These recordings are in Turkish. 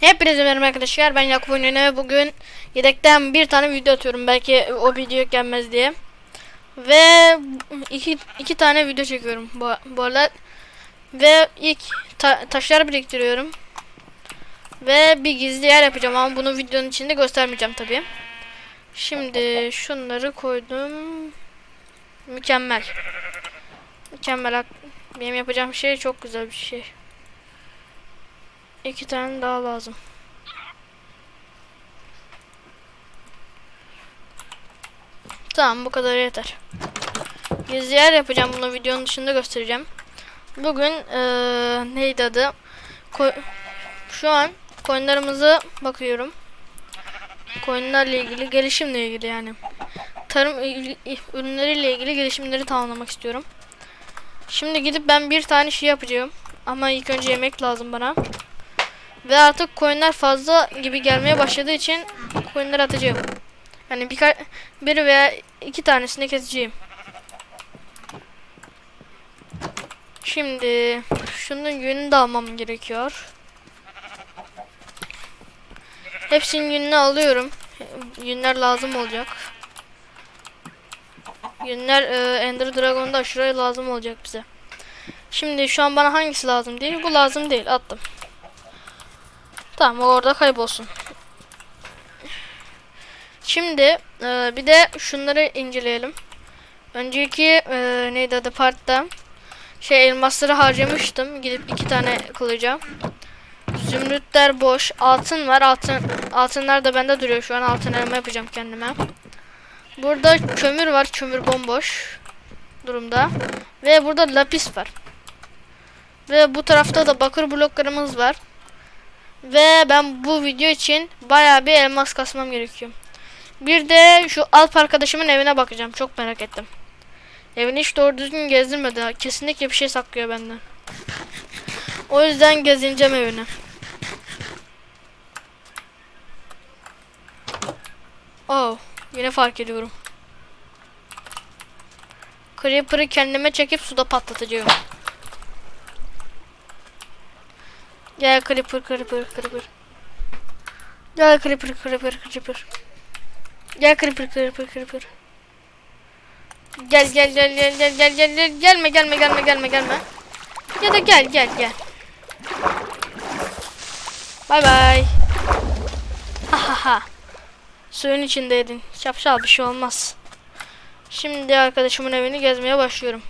Hepinize merhaba arkadaşlar. Ben Yakup ve bugün yedekten bir tane video atıyorum. Belki o video gelmez diye. Ve iki, iki tane video çekiyorum bu, bu arada. Ve ilk ta- taşlar biriktiriyorum. Ve bir gizli yer yapacağım ama bunu videonun içinde göstermeyeceğim tabi. Şimdi şunları koydum. Mükemmel. Mükemmel. Benim yapacağım şey çok güzel bir şey. İki tane daha lazım. Tamam bu kadar yeter. Gizli yer yapacağım bunu videonun dışında göstereceğim. Bugün eee, neydi adı? Ko Şu an coinlarımıza bakıyorum. Coinlerle ilgili gelişimle ilgili yani. Tarım ürünleriyle ilgili gelişimleri tamamlamak istiyorum. Şimdi gidip ben bir tane şey yapacağım. Ama ilk önce yemek lazım bana. Ve artık coinler fazla gibi gelmeye başladığı için coinler atacağım. Yani birkaç bir veya iki tanesini keseceğim. Şimdi şunun yününü de almam gerekiyor. Hepsinin yününü alıyorum. Yünler lazım olacak. Yünler e, Ender Dragon'da aşırı lazım olacak bize. Şimdi şu an bana hangisi lazım değil? Bu lazım değil. Attım. Tamam o orada kaybolsun. Şimdi e, bir de şunları inceleyelim. Önceki e, neydi adı partta şey elmasları harcamıştım. Gidip iki tane kılıca. Zümrütler boş. Altın var. Altın altınlar da bende duruyor. Şu an altın elma yapacağım kendime. Burada kömür var. Kömür bomboş durumda. Ve burada lapis var. Ve bu tarafta da bakır bloklarımız var. Ve ben bu video için bayağı bir elmas kasmam gerekiyor. Bir de şu Alp arkadaşımın evine bakacağım. Çok merak ettim. Evini hiç doğru düzgün gezdirmedi. Kesinlikle bir şey saklıyor benden. O yüzden gezineceğim evini. Oh, yine fark ediyorum. Creeper'ı kendime çekip suda patlatacağım. Gel Creeper, Creeper, Creeper. Gel Creeper, Creeper, Creeper. Gel Creeper, Creeper, Creeper. Gel gel gel gel gel gel gel gel gelme gelme gelme gelme gelme. Ya da gel gel gel. Bay bay. Ha ha ha. Suyun içindeydin. Şapşal bir şey olmaz. Şimdi arkadaşımın evini gezmeye başlıyorum.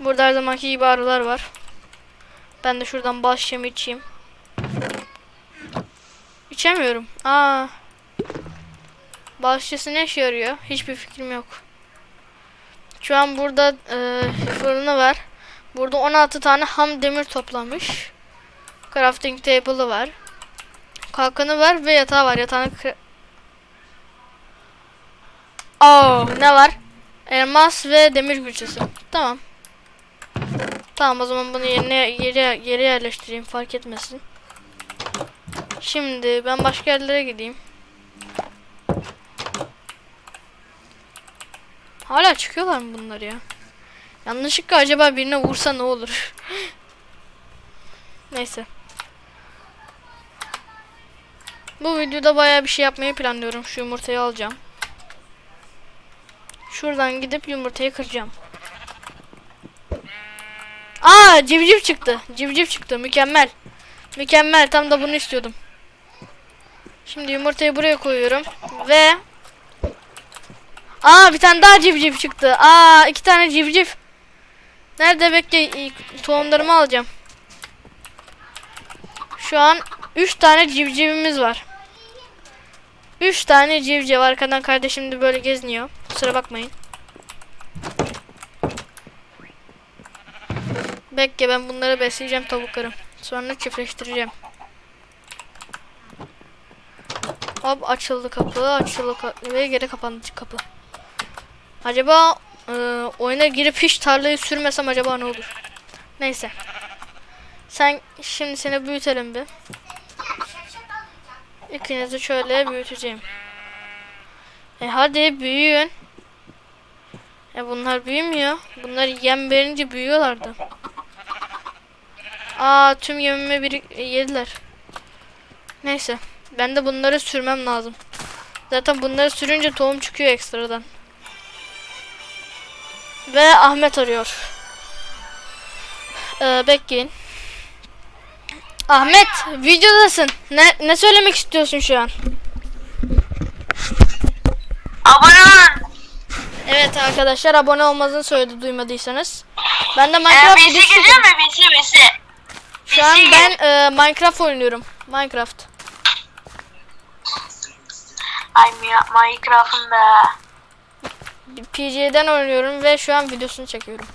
Burada her zamanki gibi arılar var. Ben de şuradan şişemi içeyim. İçemiyorum. Aa. Bal şişesi ne işe yarıyor? Hiçbir fikrim yok. Şu an burada e, fırını var. Burada 16 tane ham demir toplamış. Crafting table'ı var. Kalkanı var ve yatağı var. Yatağını Oh, ne var? Elmas ve demir güçesi. Tamam. Tamam o zaman bunu yerine yere yere yerleştireyim fark etmesin. Şimdi ben başka yerlere gideyim. Hala çıkıyorlar mı bunlar ya? Yanlışlıkla acaba birine vursa ne olur? Neyse. Bu videoda bayağı bir şey yapmayı planlıyorum. Şu yumurtayı alacağım. Şuradan gidip yumurtayı kıracağım. Aa civciv çıktı. Civciv çıktı. Mükemmel. Mükemmel. Tam da bunu istiyordum. Şimdi yumurtayı buraya koyuyorum. Ve Aa bir tane daha civciv çıktı. Aa iki tane civciv. Nerede bekle tohumlarımı alacağım. Şu an 3 tane civcivimiz var. 3 tane civciv arkadan kardeşim de böyle geziniyor. Kusura bakmayın. Bekle ben bunları besleyeceğim tavuklarım. Sonra çiftleştireceğim. Hop açıldı kapı, açıldı kapı ve geri kapandı kapı. Acaba e, oyuna girip hiç tarlayı sürmesem acaba ne olur? Neyse. Sen şimdi seni büyütelim bir. İkinizi şöyle büyüteceğim. E hadi büyüyün. E bunlar büyümüyor. Bunlar yem verince büyüyorlardı. Aa tüm yemimi bir yediler. Neyse. Ben de bunları sürmem lazım. Zaten bunları sürünce tohum çıkıyor ekstradan. Ve Ahmet arıyor. Ee, bekleyin. Ahmet videodasın. Ne ne söylemek istiyorsun şu an? Abone olun. Evet arkadaşlar abone olmanızı söyledi duymadıysanız. Ben de Ee, Minecraft BC videosu geliyor çekiyorum. mu? BC BC. Şu an ben e, Minecraft oynuyorum. Minecraft. Ay Mi- Minecraft'ın be. PC'den oynuyorum ve şu an videosunu çekiyorum.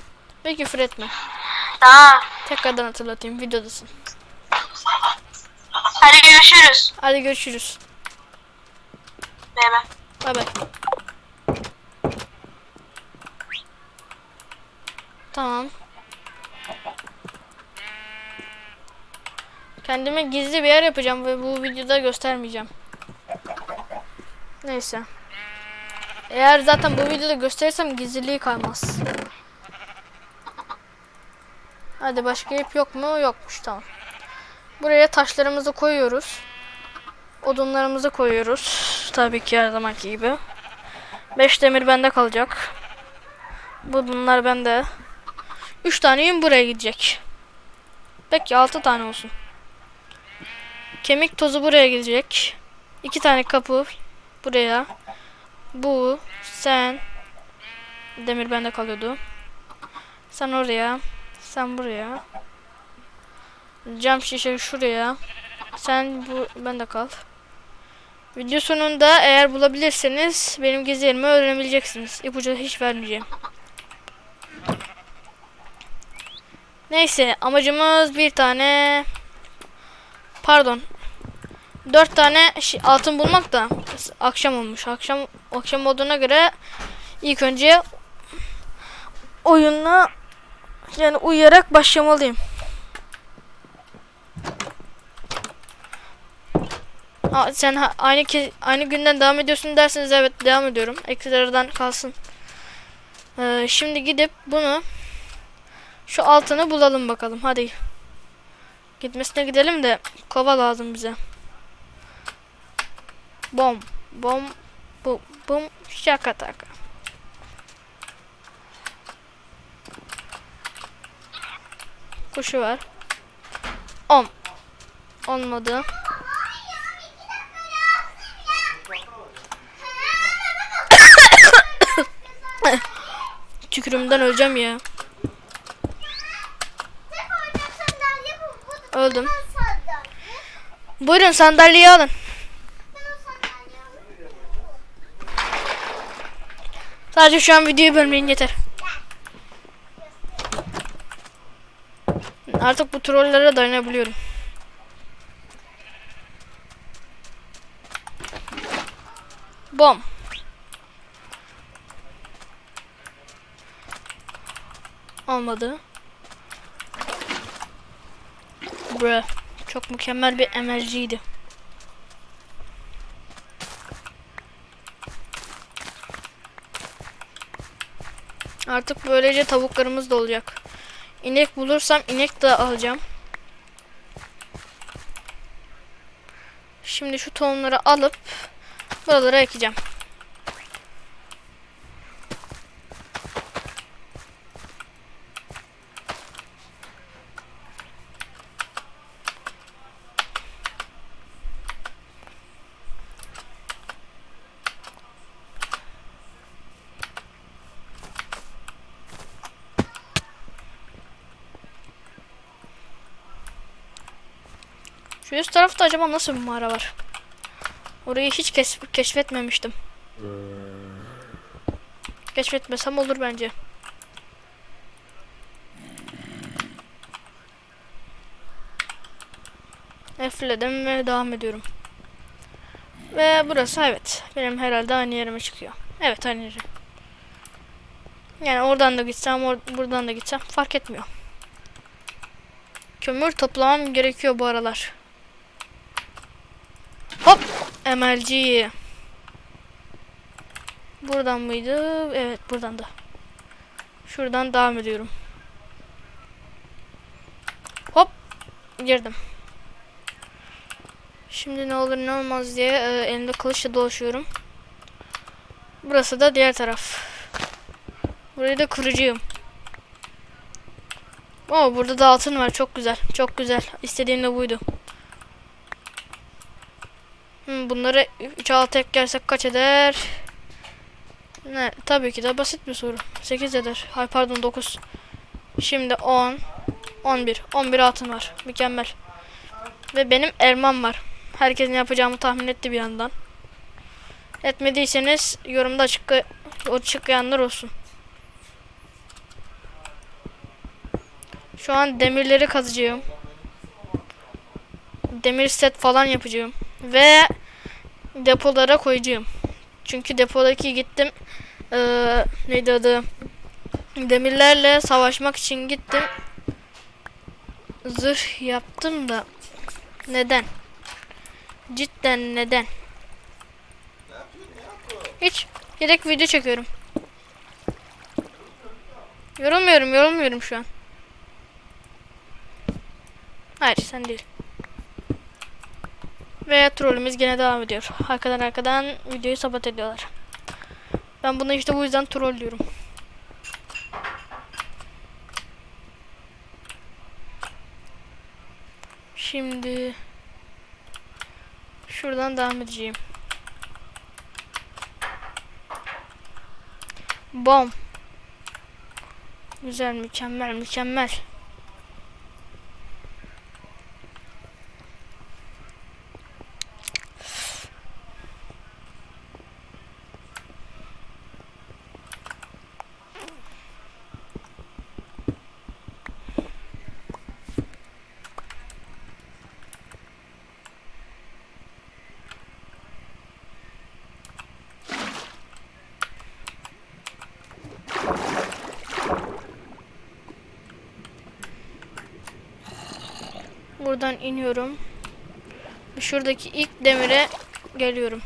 Ve küfür etme. Tamam. Tekrardan hatırlatayım videodasın. Hadi görüşürüz. Hadi görüşürüz. Bay bay. Bay bay. Tamam. Kendime gizli bir yer yapacağım ve bu videoda göstermeyeceğim. Neyse. Eğer zaten bu videoda gösterirsem gizliliği kalmaz. Hadi başka ip yok mu? Yokmuş tamam. Buraya taşlarımızı koyuyoruz. Odunlarımızı koyuyoruz. Tabii ki her zamanki gibi. 5 demir bende kalacak. Bu bunlar bende. 3 tane yün buraya gidecek. Peki 6 tane olsun. Kemik tozu buraya gidecek. 2 tane kapı buraya. Bu sen demir bende kalıyordu. Sen oraya. Sen buraya. Cam şişe şuraya. Sen bu bende kal. Video sonunda eğer bulabilirseniz benim gizli yerimi öğrenebileceksiniz. İpucu hiç vermeyeceğim. Neyse amacımız bir tane pardon dört tane şi- altın bulmak da akşam olmuş. Akşam akşam olduğuna göre ilk önce oyunla yani uyuyarak başlamalıyım. Aa, sen aynı ke- aynı günden devam ediyorsun derseniz evet devam ediyorum. Ekstradan kalsın. Ee, şimdi gidip bunu şu altını bulalım bakalım. Hadi. Gitmesine gidelim de kova lazım bize. Bom. Bom. Bum. Bum. Şaka taka. Kuşu var. On. Olmadı. Tükürümden öleceğim ya. Öldüm. Buyurun sandalyeyi alın. Sadece şu an videoyu bölmeyin yeter. Artık bu trollere dayanabiliyorum. Bom. Olmadı. Bre. Çok mükemmel bir emerciydi. Artık böylece tavuklarımız da olacak. İnek bulursam inek de alacağım. Şimdi şu tohumları alıp buralara ekeceğim. Şu üst tarafta acaba nasıl bir mağara var? Orayı hiç kes keşfetmemiştim. Keşfetmesem olur bence. F'ledim ve devam ediyorum. Ve burası evet. Benim herhalde aynı yerime çıkıyor. Evet aynı yere. Yani oradan da gitsem, or buradan da gitsem fark etmiyor. Kömür toplamam gerekiyor bu aralar. MLG. Buradan mıydı? Evet buradan da. Şuradan devam ediyorum. Hop! Girdim. Şimdi ne olur ne olmaz diye e, elimde kılıçla dolaşıyorum. Burası da diğer taraf. Burayı da kırıcıyım. Oo burada da altın var. Çok güzel. Çok güzel. İstediğim de buydu. Hmm, bunları 3 6 eklersek kaç eder? Ne? Tabii ki de basit bir soru. 8 eder. Hay pardon 9. Şimdi 10 11 11 altın var. Mükemmel. Ve benim elmam var. Herkes ne yapacağımı tahmin etti bir yandan. Etmediyseniz yorumda açık o çıkayanlar olsun. Şu an demirleri kazacağım. Demir set falan yapacağım. Ve depolara koyacağım. Çünkü depodaki gittim. Ee, neydi adı? Demirlerle savaşmak için gittim. Zırh yaptım da neden? Cidden neden? Hiç direkt video çekiyorum. Yorulmuyorum, yorulmuyorum şu an. Hayır, sen değil. Ve trollümüz gene devam ediyor. Arkadan arkadan videoyu sabote ediyorlar. Ben bunu işte bu yüzden troll diyorum. Şimdi şuradan devam edeceğim. Bom. Güzel, mükemmel, mükemmel. Buradan iniyorum. Şuradaki ilk demire geliyorum.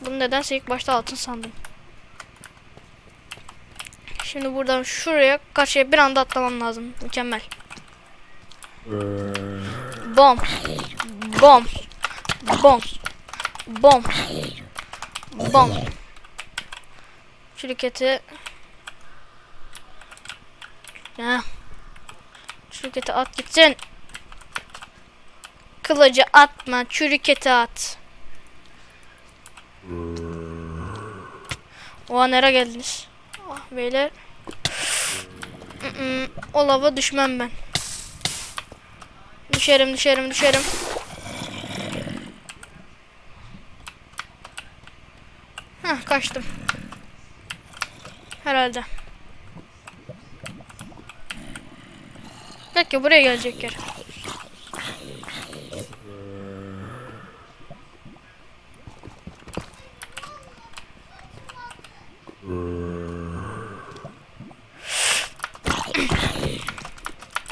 Bunu nedense ilk başta altın sandım. Şimdi buradan şuraya karşıya bir anda atlamam lazım. Mükemmel. Bom. Bom. Bom. Bom. Bom. Şirketi ya. Çürüketi at gitsin. Kılıcı atma, çürüketi at. Oha nereye geldiniz? Ah beyler. O lava düşmem ben. Düşerim, düşerim, düşerim. Hah kaçtım. Herhalde. Belki buraya gelecek yer.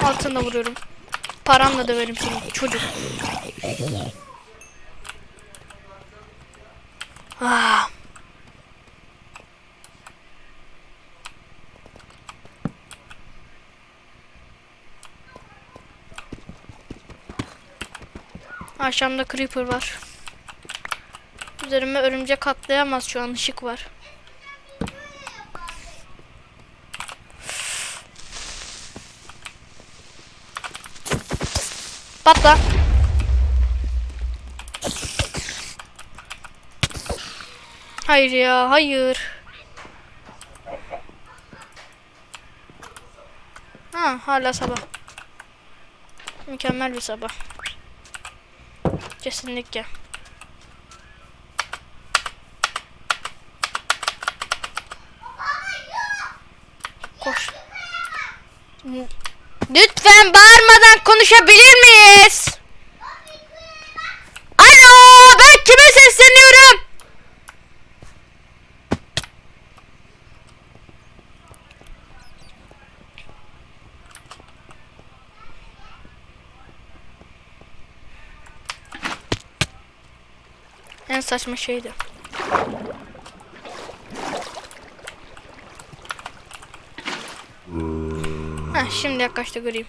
Altında vuruyorum. Paramla döverim seni çocuk. Ah. Aşağımda creeper var. Üzerime örümcek atlayamaz şu an ışık var. Patla. Hayır ya, hayır. Ha, hala sabah. Mükemmel bir sabah. Kesinlikle. Koş. Lütfen bağırmadan konuşabilir miyiz? saçma şeydi. Heh, şimdi yaklaştı göreyim.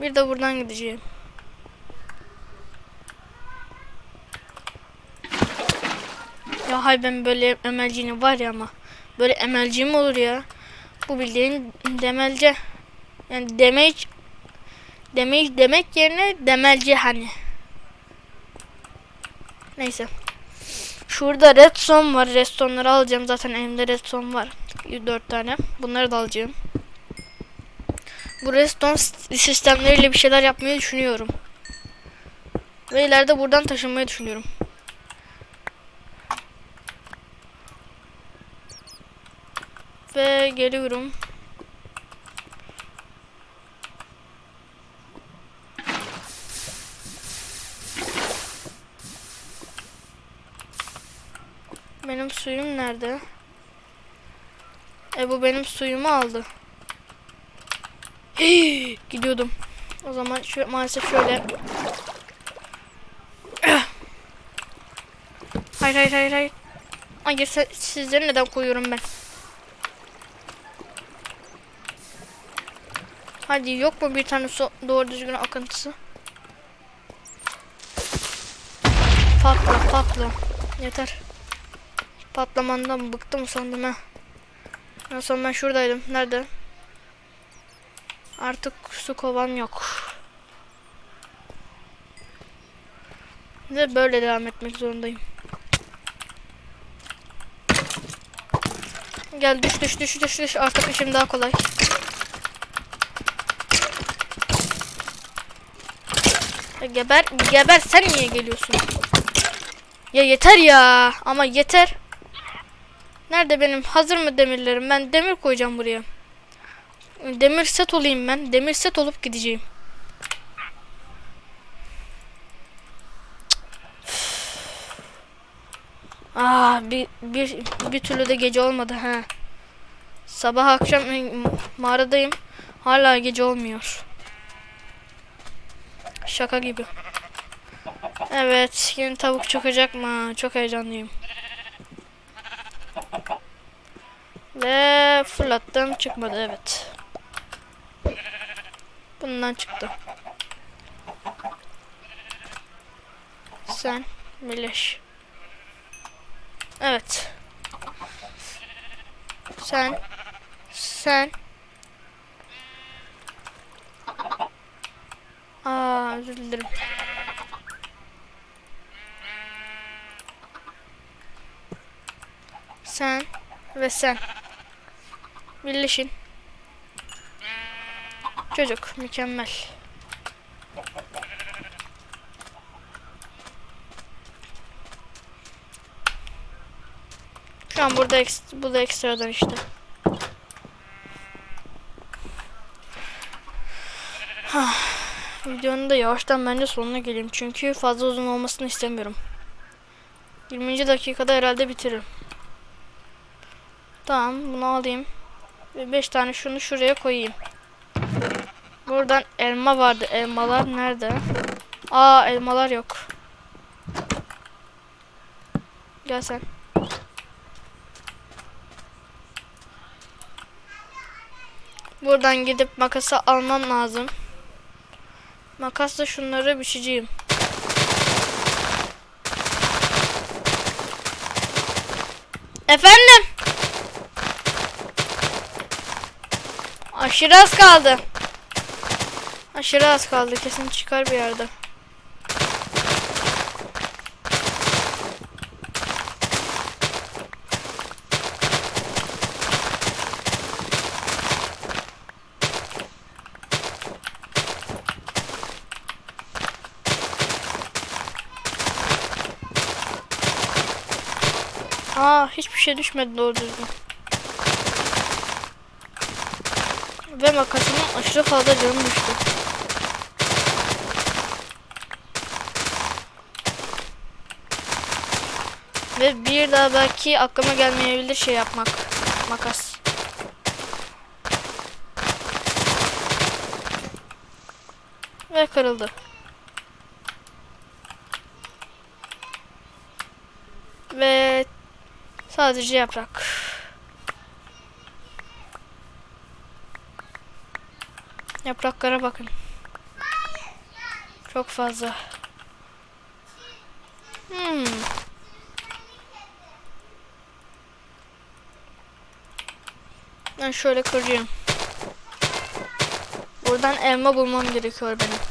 Bir de buradan gideceğim. Hay ben böyle emelcini var ya ama. Böyle emelci mi olur ya? Bu bildiğin demelce. Yani demek demek demek yerine demelci hani. Neyse. Şurada redstone var. Redstone'ları alacağım. Zaten elimde redstone var. 4 tane. Bunları da alacağım. Bu redstone sistemleriyle bir şeyler yapmayı düşünüyorum. Ve ileride buradan taşınmayı düşünüyorum. Ve geliyorum. Benim suyum nerede? E bu benim suyumu aldı. Hii, Gidiyordum. O zaman şu maalesef şöyle. Hayır hayır hayır hayır. Hayır sizleri neden koyuyorum ben? Hadi yok mu bir tane su doğru düzgün akıntısı? Patla patla. Yeter. Patlamandan bıktım sandım ha. En son ben şuradaydım. Nerede? Artık su kovan yok. Ve böyle devam etmek zorundayım. Gel düş düş düş düş düş. Artık işim daha kolay. Ya geber geber sen niye geliyorsun? Ya yeter ya. Ama yeter. Nerede benim hazır mı demirlerim? Ben demir koyacağım buraya. Demir set olayım ben. Demir set olup gideceğim. Aa bir, bir, bir türlü de gece olmadı ha. Sabah akşam e, mağaradayım. Hala gece olmuyor. Şaka gibi. Evet, yeni tavuk çıkacak mı? Çok heyecanlıyım. Ve fırlattım çıkmadı evet. Bundan çıktı. Sen birleş. Evet. Sen sen Özür dilerim. Sen ve sen. Birleşin. Çocuk mükemmel. Şu an burada eks bu da ekstradan işte. Hah. Videonun da yavaştan bence sonuna geleyim. Çünkü fazla uzun olmasını istemiyorum. 20. dakikada herhalde bitiririm. Tamam bunu alayım. Ve 5 tane şunu şuraya koyayım. Buradan elma vardı. Elmalar nerede? Aa elmalar yok. Gel sen. Buradan gidip makası almam lazım. Makasla şunları biçeceğim. Efendim? Aşırı az kaldı. Aşırı az kaldı. Kesin çıkar bir yerde. Aa hiçbir şey düşmedi doğru düzgün. Ve makasımın aşırı fazla canım düştü. Ve bir daha belki aklıma gelmeyebilir şey yapmak. Makas. Ve kırıldı. Ve Sadece yaprak. Yapraklara bakın. Çok fazla. Hmm. Ben şöyle kıracağım. Buradan elma bulmam gerekiyor benim.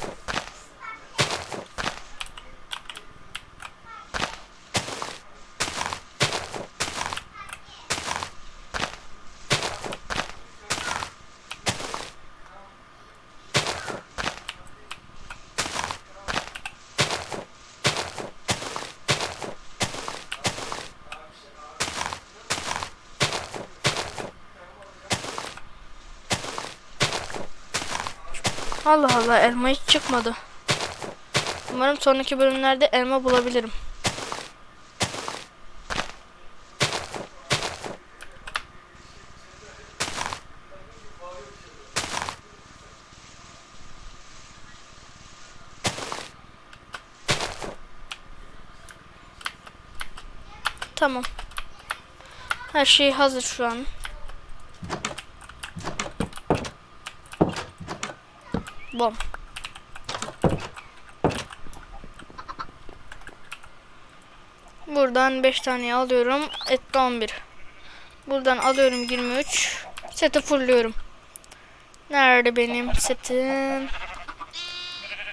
Allah Allah elma hiç çıkmadı. Umarım sonraki bölümlerde elma bulabilirim. Tamam. Her şey hazır şu an. Bom. Buradan 5 tane alıyorum. Etti 11. Buradan alıyorum 23. Seti fullüyorum. Nerede benim setim?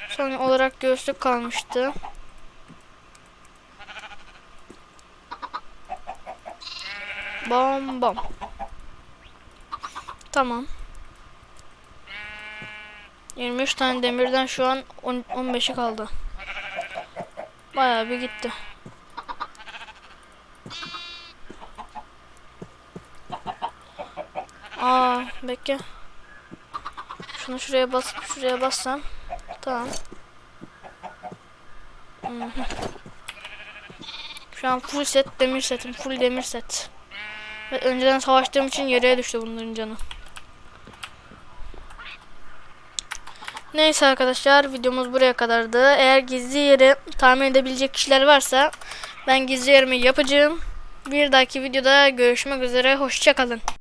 Son olarak göğüslük kalmıştı. Bom bom. Tamam. 23 tane demirden şu an 10 15'i kaldı. Bayağı bir gitti. Aa bekle. Şunu şuraya basıp şuraya bassam. Tamam. Şu an full set demir setim. Full demir set. Ve önceden savaştığım için yere düştü bunların canı. Neyse arkadaşlar videomuz buraya kadardı. Eğer gizli yeri tahmin edebilecek kişiler varsa ben gizli yerimi yapacağım. Bir dahaki videoda görüşmek üzere. Hoşçakalın.